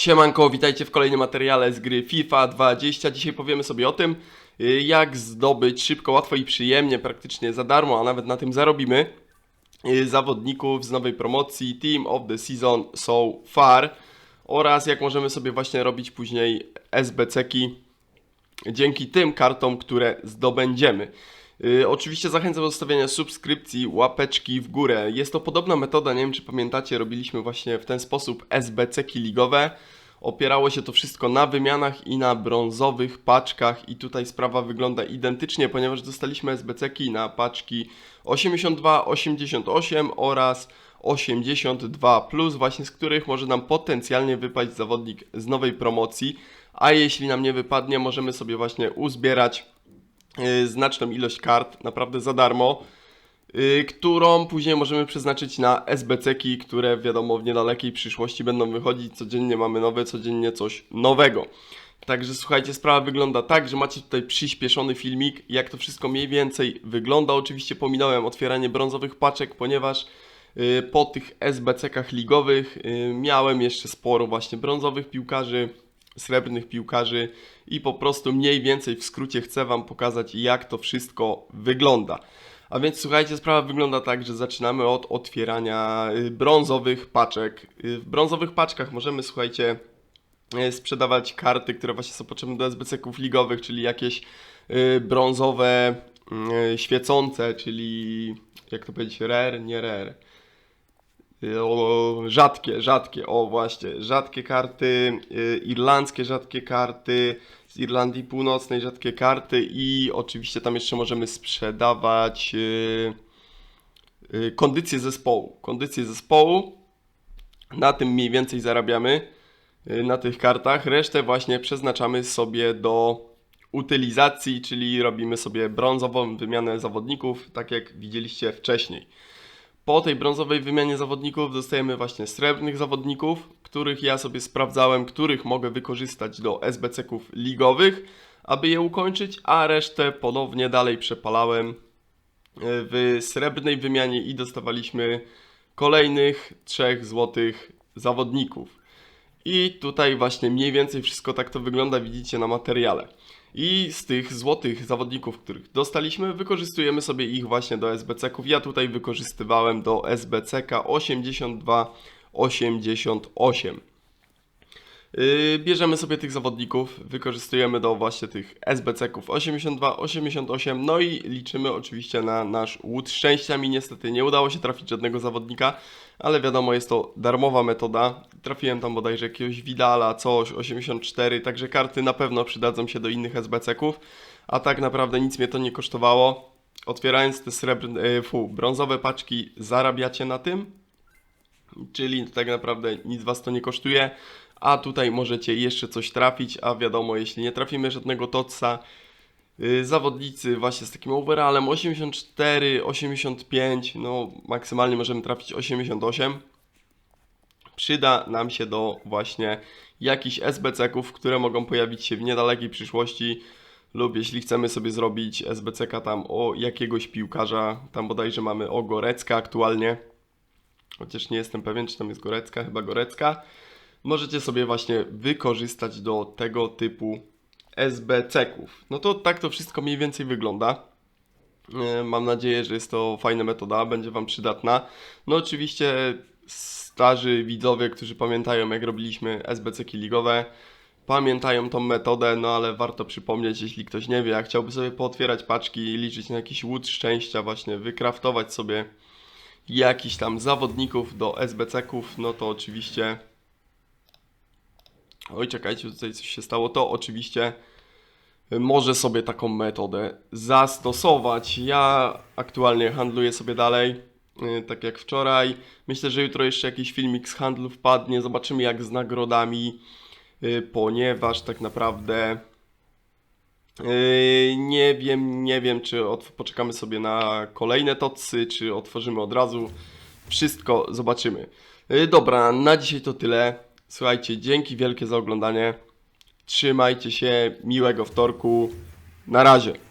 Siemanko, witajcie w kolejnym materiale z gry FIFA 20. Dzisiaj powiemy sobie o tym, y, jak zdobyć szybko, łatwo i przyjemnie, praktycznie za darmo, a nawet na tym zarobimy, y, zawodników z nowej promocji Team of the Season So Far oraz jak możemy sobie właśnie robić później SBC-ki dzięki tym kartom, które zdobędziemy. Yy, oczywiście zachęcam do zostawiania subskrypcji, łapeczki w górę. Jest to podobna metoda, nie wiem czy pamiętacie, robiliśmy właśnie w ten sposób SBC-ki ligowe. Opierało się to wszystko na wymianach i na brązowych paczkach i tutaj sprawa wygląda identycznie, ponieważ dostaliśmy SBC-ki na paczki 82, 88 oraz 82+, plus, właśnie z których może nam potencjalnie wypaść zawodnik z nowej promocji, a jeśli nam nie wypadnie, możemy sobie właśnie uzbierać y, znaczną ilość kart, naprawdę za darmo, y, którą później możemy przeznaczyć na SBC-ki, które wiadomo w niedalekiej przyszłości będą wychodzić, codziennie mamy nowe, codziennie coś nowego. Także słuchajcie, sprawa wygląda tak, że macie tutaj przyspieszony filmik, jak to wszystko mniej więcej wygląda. Oczywiście pominąłem otwieranie brązowych paczek, ponieważ y, po tych SBC-kach ligowych y, miałem jeszcze sporo właśnie brązowych piłkarzy, srebrnych piłkarzy i po prostu mniej więcej w skrócie chcę Wam pokazać, jak to wszystko wygląda. A więc słuchajcie, sprawa wygląda tak, że zaczynamy od otwierania y, brązowych paczek. Y, W brązowych paczkach możemy, słuchajcie, y, sprzedawać karty, które właśnie są potrzebne do SBC-ków ligowych, czyli jakieś brązowe, y, świecące, czyli jak to powiedzieć, rare, nie rare. Rzadkie, rzadkie, o właśnie, rzadkie karty, y, irlandzkie rzadkie karty, z Irlandii Północnej rzadkie karty i oczywiście tam jeszcze możemy sprzedawać y, y, kondycję zespołu. Kondycję zespołu, na tym mniej więcej zarabiamy, na tych kartach. Resztę właśnie przeznaczamy sobie do utylizacji, czyli robimy sobie brązową wymianę zawodników, tak jak widzieliście wcześniej. Po tej brązowej wymianie zawodników dostajemy właśnie srebrnych zawodników, których ja sobie sprawdzałem, których mogę wykorzystać do SBC-ków ligowych, aby je ukończyć, a resztę ponownie dalej przepalałem e, w srebrnej wymianie i dostawaliśmy kolejnych trzech złotych zawodników. I tutaj właśnie mniej więcej wszystko tak to wygląda, widzicie na materiale. I z tych złotych zawodników, których dostaliśmy, wykorzystujemy sobie ich właśnie do SBC-ków. Ja tutaj wykorzystywałem do SBC-ka 82-88. Yy, bierzemy sobie tych zawodników, wykorzystujemy do właśnie tych SBC-ków 82, 88, no i liczymy oczywiście na nasz łód szczęścia. Mi niestety nie udało się trafić żadnego zawodnika, ale wiadomo, jest to darmowa metoda. Trafiłem tam bodajże jakiegoś Vidala, coś, 84, także karty na pewno przydadzą się do innych SBC-ków, a tak naprawdę nic mnie to nie kosztowało. Otwierając te srebrne, yy, fu, brązowe paczki, zarabiacie na tym, czyli tak naprawdę nic was to nie kosztuje, a tutaj możecie jeszcze coś trafić, a wiadomo, jeśli nie trafimy żadnego totsa, yy, zawodnicy właśnie z takim overallem 84, 85, no maksymalnie możemy trafić 88, przyda nam się do właśnie jakichś SBC-ków, które mogą pojawić się w niedalekiej przyszłości lub jeśli chcemy sobie zrobić SBC-ka tam o jakiegoś piłkarza, tam bodajże mamy o Gorecka aktualnie, chociaż nie jestem pewien, czy tam jest Gorecka, chyba Gorecka, możecie sobie właśnie wykorzystać do tego typu SBC-ków. No to tak to wszystko mniej więcej wygląda. E, Mam nadzieję, że jest to fajna metoda, będzie Wam przydatna. No oczywiście starzy widzowie, którzy pamiętają jak robiliśmy SBC-ki ligowe, pamiętają tą metodę, no ale warto przypomnieć, jeśli ktoś nie wie, jak chciałby sobie pootwierać paczki i liczyć na jakiś łód szczęścia, właśnie wykraftować sobie jakiś tam zawodników do SBC-ków, no to oczywiście Oj, czekajcie, tutaj coś się stało. To oczywiście może sobie taką metodę zastosować. Ja aktualnie handluję sobie dalej, yy, tak jak wczoraj. Myślę, że jutro jeszcze jakiś filmik z handlu wpadnie. Zobaczymy jak z nagrodami, yy, ponieważ tak naprawdę yy, nie wiem, nie wiem, czy poczekamy sobie na kolejne totsy, czy otworzymy od razu. Wszystko zobaczymy. Yy, Dobra, na dzisiaj to tyle. Słuchajcie, dzięki wielkie za oglądanie. Trzymajcie się, miłego wtorku. Na razie.